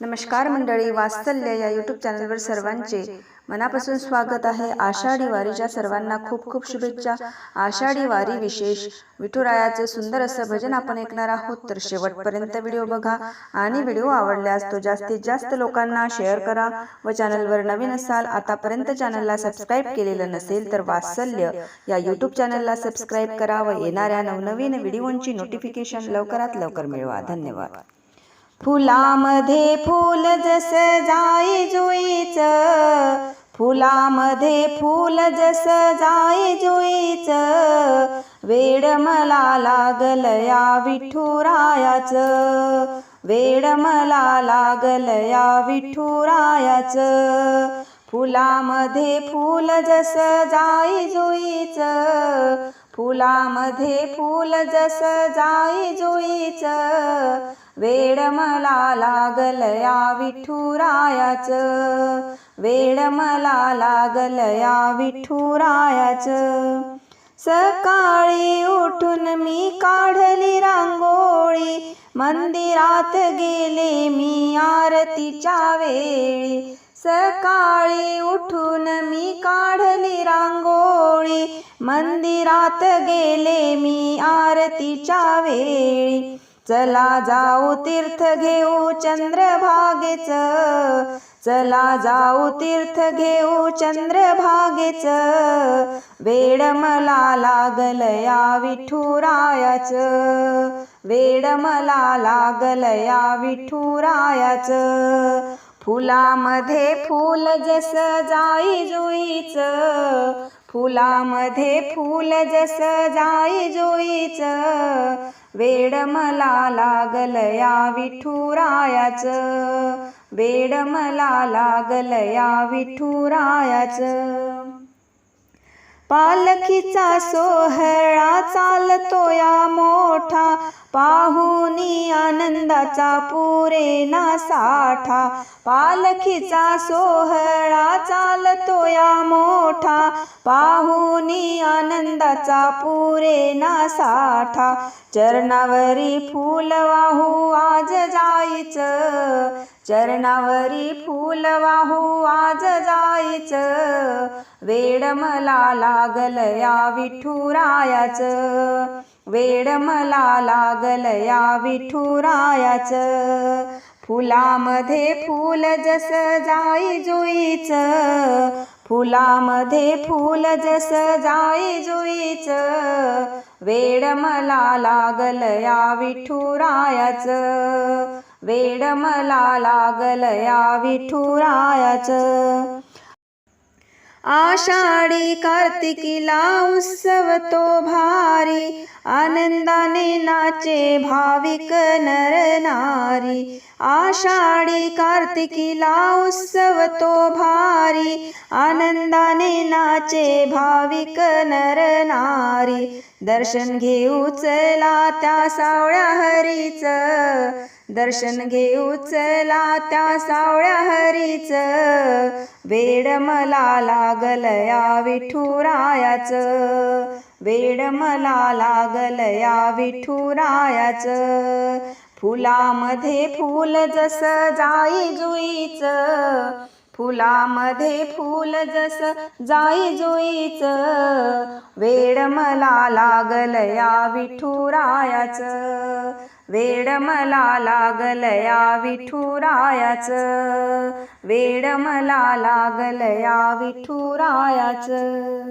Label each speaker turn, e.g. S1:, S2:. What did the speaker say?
S1: नमस्कार मंडळी वात्सल्य या यूट्यूब चॅनलवर सर्वांचे मनापासून स्वागत आहे. आषाढी वारीच्या सर्वांना खूप खूप शुभेच्छा. आषाढी वारी विशेष. विठुरायाचे सुंदर असं भजन आपण ऐकणार आहोत. तर शेवटपर्यंत व्हिडिओ बघा आणि व्हिडिओ आवडल्यास तो जास्तीत जास्त लोकांना शेअर करा व चॅनलवर नवीन असाल आतापर्यंत चॅनलला सबस्क्राईब केलेलं नसेल तर वात्सल्य या यूट्यूब चॅनलला सबस्क्राईब करा व येणाऱ्या नवनवीन व्हिडिओंची नोटिफिकेशन लवकरात लवकर मिळवा. धन्यवाद. फुलामध्ये फूल जस जाई जुईच फुलामध्ये फूल जस जाई जुईच. वेड मला लागल या विठुरायाच वेड मला लागल या विठुरायाच. फुलामध्ये फूल जस जाई जुईच फुलामध्ये फूल जस जाई जोईच वेड मला लागल या विठुरायाच. वेड मला लागल या विठुरायाच. सकाळी उठून मी काढली रांगोळी मंदिरात गेले मी आरतीच्या वेळी. सकाळी उठून मी काढली रांगोळी. मंदिरात गेले मी आरतीच्या वेळी. चला जाऊ तीर्थ घेऊ चंद्रभागेच. चला जाऊ तीर्थ घेऊ चंद्रभागेच. वेड मला लागल या विठुरायाच. वेड मला लागल या विठुरायाच. फुलामध्ये फूल जस जाई जोईच फुलामध्ये फूल जस जाई जोईच. वेड मला लागल या विठुरायाच वेड मला लागल या विठुरायाच. पालखीचा सोहळा चालतो या मोठा. पाहुनी आनंदाचा पुरेना साठा. पालखीचा सोहळा चालतो या मोठा. पाहुनी आनंदाचा पुरेना साठा. चरणावरी फूल वाहू आज जायच. चरणावरी फूल वाहू आज जायचं. वेड मला लागल या विठुरायाच. वेड मला लागल या विठुरायाच. फुलामध्ये फूल जस जाई जुईच. फुलामध्ये फूल जस जाई जुईच. वेड मला लागल या विठुरायाच. वेड मला लागल या विठुरायाच. आषाढी कार्तिकीला उत्सव तो भारी. आनंदाने नाचे भाविक नर नारी. आषाढी कार्तिकीला उत्सव तो भारी. आनंदाने नाचे भाविक नर नारी. दर्शन घेऊ चला त्या सावळ्या हरीच. दर्शन घेऊ चला त्या सावळ्या हरीच. वेड मला लागल या विठुरायाच. वेड मला लागल या विठुरायाच. फुलामध्ये फूल जस जाई जुईच. फुलामध्ये फूल जस जाई जोईच वेड मला लागल या विठुरायाच. वेड मला लागल या विठुरायाच. वेड मला लागल या विठुरायाच.